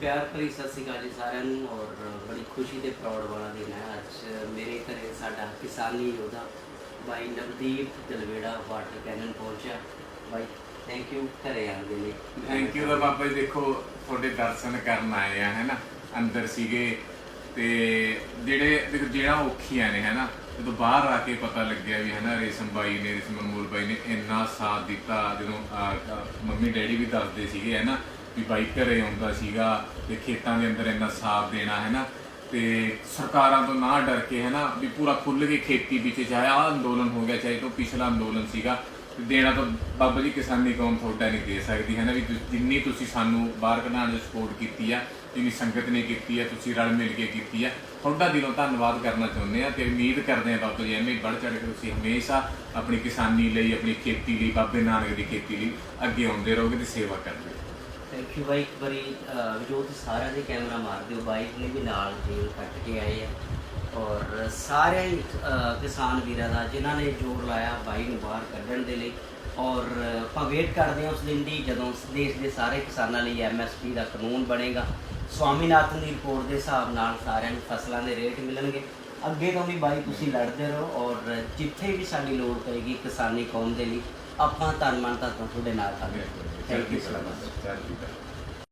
ਪਿਆਰ ਭਰੀ ਸਤਿ ਸ਼੍ਰੀ ਅਕਾਲ ਜੀ ਸਾਰਿਆਂ ਨੂੰ ਔਰ ਬੜੀ ਖੁਸ਼ੀ ਤੇ ਪ੍ਰਾਊਡ ਵਾਲਾ ਦਿਨ ਹੈ। ਅੱਜ ਮੇਰੇ ਘਰੇ ਸਾਡਾ ਕਿਸਾਨੀ ਯੋਧਾ ਬਾਈ ਨਵਦੀਪ ਦਲਵੇੜਾ ਵਾਟਰ ਕੈਨਨ ਪਹੁੰਚਿਆ। ਬਾਈ ਥੈਂਕ ਯੂ ਘਰੇ ਆਉਣ ਦੇ ਲਈ ਥੈਂਕ ਯੂ ਦਾ ਬਾਬਾ ਜੀ, ਦੇਖੋ, ਤੁਹਾਡੇ ਦਰਸ਼ਨ ਕਰਨ ਆਏ ਆ, ਹੈਨਾ? ਅੰਦਰ ਸੀਗੇ ਤੇ ਜਿਹੜੇ, ਦੇਖੋ ਜਿਹੜਾ ਔਖੀਆਂ ਨੇ, ਹੈਨਾ? ਜਦੋਂ ਬਾਹਰ ਆ ਕੇ ਪਤਾ ਲੱਗਿਆ ਵੀ, ਹਨਾ, ਰੇਸ਼ਮ ਬਾਈ ਨੇ, ਰੇਸ਼ਮ ਅਨਮੋਲ ਬਾਈ ਨੇ ਇੰਨਾ ਸਾਥ ਦਿੱਤਾ, ਜਦੋਂ ਮੰਮੀ ਡੈਡੀ ਵੀ ਦੱਸਦੇ ਸੀਗੇ, ਹਨਾ? ਵੀ ਬਾਈ ਘਰੇ ਆਉਂਦਾ ਸੀਗਾ ਤੇ ਖੇਤਾਂ ਦੇ ਅੰਦਰ ਇੰਨਾ ਸਾਥ ਦੇਣਾ, ਹੈ ਨਾ? ਤੇ ਸਰਕਾਰਾਂ ਤੋਂ ਨਾ ਡਰ ਕੇ, ਹੈ ਨਾ, ਵੀ ਪੂਰਾ ਖੁੱਲ੍ਹ ਕੇ ਖੇਤੀ ਵਿੱਚ ਚਾਹੇ ਆ ਅੰਦੋਲਨ ਹੋ ਗਿਆ, ਚਾਹੇ ਤੋਂ ਪਿਛਲਾ ਅੰਦੋਲਨ ਸੀਗਾ, ਤੇ ਦੇਣਾ ਤਾਂ ਬਾਬਾ ਜੀ ਕਿਸਾਨੀ ਕੌਮ ਤੁਹਾਡਾ ਨਹੀਂ ਦੇ ਸਕਦੀ, ਹੈ ਨਾ? ਵੀ ਤੁਸ- ਜਿੰਨੀ ਤੁਸੀਂ ਸਾਨੂੰ ਬਾਹਰ ਕਢਾਉਣ ਦੀ ਸਪੋਰਟ ਕੀਤੀ ਆ, ਜਿੰਨੀ ਸੰਗਤ ਨੇ ਕੀਤੀ ਆ, ਤੁਸੀਂ ਰਲ ਮਿਲ ਕੇ ਕੀਤੀ ਆ, ਤੁਹਾਡਾ ਦਿਲੋਂ ਧੰਨਵਾਦ ਕਰਨਾ ਚਾਹੁੰਦੇ ਆ ਤੇ ਉਮੀਦ ਕਰਦੇ ਆ ਬਾਬਾ ਜੀ, ਐਵੇਂ ਹੀ ਵੱਧ ਚੜ੍ਹ ਕੇ ਤੁਸੀਂ ਹਮੇਸ਼ਾ ਆਪਣੀ ਕਿਸਾਨੀ ਲਈ, ਆਪਣੀ ਖੇਤੀ ਲਈ, ਬਾਬੇ ਨਾਨਕ ਦੀ ਖੇਤੀ ਲਈ ਅੱਗੇ ਆਉਂਦੇ ਰਹੋਗੇ ਤੇ ਸੇਵਾ ਕਰਦੇ ਰਹੋਗੇ। ਥੈਂਕ ਯੂ ਬਾਈ ਇੱਕ ਵਾਰੀ ਅਹ, ਸਾਰਿਆਂ ਦੇ ਕੈਮਰਾ ਮਾਰ ਦਿਓ। ਬਾਈਕ ਨੇ ਵੀ ਨਾਲ ਜੇਲ ਕੱਟ ਕੇ ਆਏ ਆ। ਔਰ ਸਾਰੇ ਹੀ, ਕਿਸਾਨ ਵੀਰਾਂ ਦਾ ਜਿਨ੍ਹਾਂ ਨੇ ਜ਼ੋਰ ਲਾਇਆ ਬਾਈ ਨੂੰ ਬਾਹਰ ਕੱਢਣ ਦੇ ਲਈ। ਔਰ ਆਪਾਂ ਵੇਟ ਕਰਦੇ ਹਾਂ ਉਸ ਦਿਨ ਦੀ ਜਦੋਂ ਦੇਸ਼ ਦੇ ਸਾਰੇ ਕਿਸਾਨਾਂ ਲਈ ਐਮਐਸਪੀ ਦਾ ਕਾਨੂੰਨ ਬਣੇਗਾ। ਸਵਾਮੀਨਾਥਨ ਦੀ ਰਿਪੋਰਟ ਦੇ ਹਿਸਾਬ ਨਾਲ ਸਾਰਿਆਂ ਨੂੰ ਫਸਲਾਂ ਦੇ ਰੇਟ ਮਿਲਣਗੇ। ਅੱਗੇ ਤੋਂ ਵੀ ਬਾਈ ਤੁਸੀਂ ਲੜਦੇ ਰਹੋ। ਔਰ ਜਿੱਥੇ ਵੀ ਸਾਡੀ ਲੋੜ ਪਏਗੀ ਕਿਸਾਨੀ ਕੌਮ ਦੇ ਲਈ ਆਪਾਂ ਤਨ ਮਨ ਤਾਂ ਤੁਹਾਡੇ ਨਾਲ ਹਾਂ ਥੈਂਕ ਯੂ ਸੋ ਮਚ ਚੜ੍ਹਦੀ ਕਲਾ।